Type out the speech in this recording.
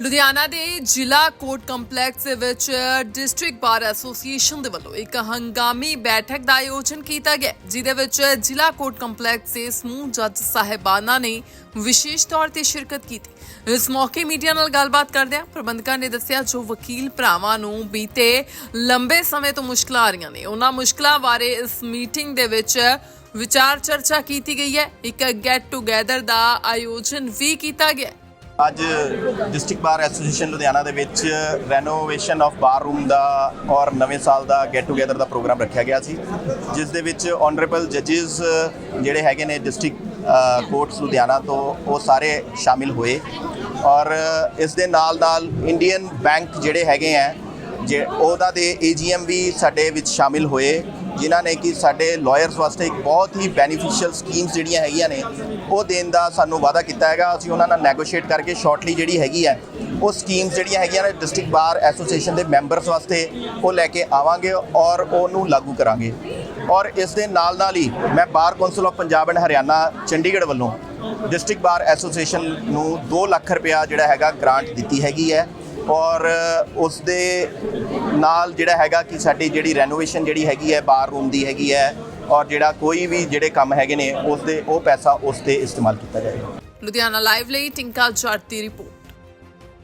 ਲੁਧਿਆਣਾ ਦੇ ਜ਼ਿਲ੍ਹਾ court complex ਦੇ ਵਿੱਚ ਡਿਸਟ੍ਰਿਕਟ ਬਾਰ ਐਸੋਸੀਏਸ਼ਨ ਦੇ ਵੱਲੋਂ ਇੱਕ ਹੰਗਾਮੀ ਬੈਠਕ ਦਾ ਆਯੋਜਨ ਕੀਤਾ ਗਿਆ, ਜਿਹਦੇ ਵਿੱਚ ਜ਼ਿਲ੍ਹਾ ਕੋਰਟ ਕੰਪਲੈਕਸ ਦੇ ਸਮੂਹ ਜੱਜ ਸਾਹਿਬਾਨਾਂ ਨੇ ਵਿਸ਼ੇਸ਼ ਤੌਰ ਤੇ ਸ਼ਿਰਕਤ ਕੀਤੀ। ਇਸ ਮੌਕੇ ਮੀਡੀਆ ਨਾਲ ਗੱਲਬਾਤ ਕਰਦਿਆਂ ਪ੍ਰਬੰਧਕਾਂ ਨੇ ਦੱਸਿਆ, ਜੋ ਵਕੀਲ ਭਰਾਵਾਂ ਨੂੰ ਬੀਤੇ ਲੰਬੇ ਸਮੇਂ ਤੋਂ ਮੁਸ਼ਕਲਾਂ ਆ ਰਹੀਆਂ ਨੇ, ਉਹਨਾਂ ਮੁਸ਼ਕਲਾਂ ਬਾਰੇ ਇਸ ਮੀਟਿੰਗ ਦੇ ਵਿੱਚ ਵਿਚਾਰ ਚਰਚਾ ਕੀਤੀ ਗਈ ਹੈ। ਇੱਕ ਗੈਟ ਟੂਗੇਦਰ ਦਾ ਆਯੋਜਨ ਵੀ ਕੀਤਾ ਗਿਆ। ਅੱਜ ਡਿਸਟ੍ਰਿਕਟ ਬਾਰ ਐਸੋਸੀਏਸ਼ਨ ਲੁਧਿਆਣਾ ਦੇ ਵਿੱਚ ਰੈਨੋਵੇਸ਼ਨ ਆਫ ਬਾਰ ਰੂਮ ਦਾ ਔਰ ਨਵੇਂ ਸਾਲ ਦਾ ਗੈਟ ਟੂਗੇਦਰ ਦਾ ਪ੍ਰੋਗਰਾਮ ਰੱਖਿਆ ਗਿਆ ਸੀ, ਜਿਸ ਦੇ ਵਿੱਚ ਆਨਰੇਬਲ ਜੱਜਸ ਜਿਹੜੇ ਹੈਗੇ ਨੇ ਡਿਸਟ੍ਰਿਕਟ ਕੋਰਟਸ ਲੁਧਿਆਣਾ ਤੋਂ ਉਹ ਸਾਰੇ ਸ਼ਾਮਿਲ ਹੋਏ ਔਰ ਇਸ ਦੇ ਨਾਲ ਨਾਲ ਇੰਡੀਅਨ ਬੈਂਕ ਜਿਹੜੇ ਹੈਗੇ ਆ ਜੇ ਉਹਦਾ ਦੇ ਏਜੀਐਮ ਵੀ ਸਾਡੇ ਵਿੱਚ ਸ਼ਾਮਿਲ ਹੋਏ, ਜਿਨ੍ਹਾਂ ਨੇ ਕਿ ਸਾਡੇ ਲਾਇਰਸ ਵਾਸਤੇ ਇੱਕ ਬਹੁਤ ਹੀ ਬੈਨੀਫੀਸ਼ੀਅਲ ਸਕੀਮਸ ਜਿਹੜੀਆਂ ਹੈਗੀਆਂ ਨੇ, ਉਹ ਦੇਣ ਦਾ ਸਾਨੂੰ ਵਾਅਦਾ ਕੀਤਾ ਹੈਗਾ। ਅਸੀਂ ਉਹਨਾਂ ਨਾਲ ਨੈਗੋਸ਼ੀਏਟ ਕਰਕੇ ਸ਼ਾਰਟਲੀ ਜਿਹੜੀ ਹੈਗੀ ਹੈ, ਉਹ ਸਕੀਮਸ ਜਿਹੜੀਆਂ ਹੈਗੀਆਂ ਨੇ ਡਿਸਟ੍ਰਿਕਟ ਬਾਰ ਐਸੋਸੀਏਸ਼ਨ ਦੇ ਮੈਂਬਰਸ ਵਾਸਤੇ, ਉਹ ਲੈ ਕੇ ਆਵਾਂਗੇ ਔਰ ਉਹਨੂੰ ਲਾਗੂ ਕਰਾਂਗੇ। ਔਰ ਇਸ ਦੇ ਨਾਲ ਨਾਲ ਹੀ ਮੈਂ bar council of Punjab and Haryana Chandigarh ਵੱਲੋਂ ਡਿਸਟ੍ਰਿਕਟ ਬਾਰ ਐਸੋਸੀਏਸ਼ਨ ਨੂੰ 2 ਲੱਖ ਰੁਪਇਆ ਜਿਹੜਾ ਹੈਗਾ ਗ੍ਰਾਂਟ ਦਿੱਤੀ ਹੈਗੀ ਹੈ। ਔਰ ਉਸ ਦੇ ਨਾਲ ਜਿਹੜਾ ਹੈਗਾ ਕਿ ਸਾਡੀ ਜਿਹੜੀ ਰੈਨੋਵੇਸ਼ਨ ਜਿਹੜੀ ਹੈਗੀ ਹੈ ਬਾਰ ਰੂਮ ਦੀ ਹੈਗੀ ਹੈ ਔਰ ਜਿਹੜਾ ਕੋਈ ਵੀ ਜਿਹੜੇ ਕੰਮ ਹੈਗੇ ਨੇ ਉਸ ਦੇ ਉਹ ਪੈਸਾ ਉਸ ਤੇ ਇਸਤੇਮਾਲ ਕੀਤਾ ਜਾਏਗਾ। ਲੁਧਿਆਣਾ ਲਾਈਵ ਲਈ ਟਿੰਕਾ ਜੱਟ ਦੀ ਰਿਪੋਰਟ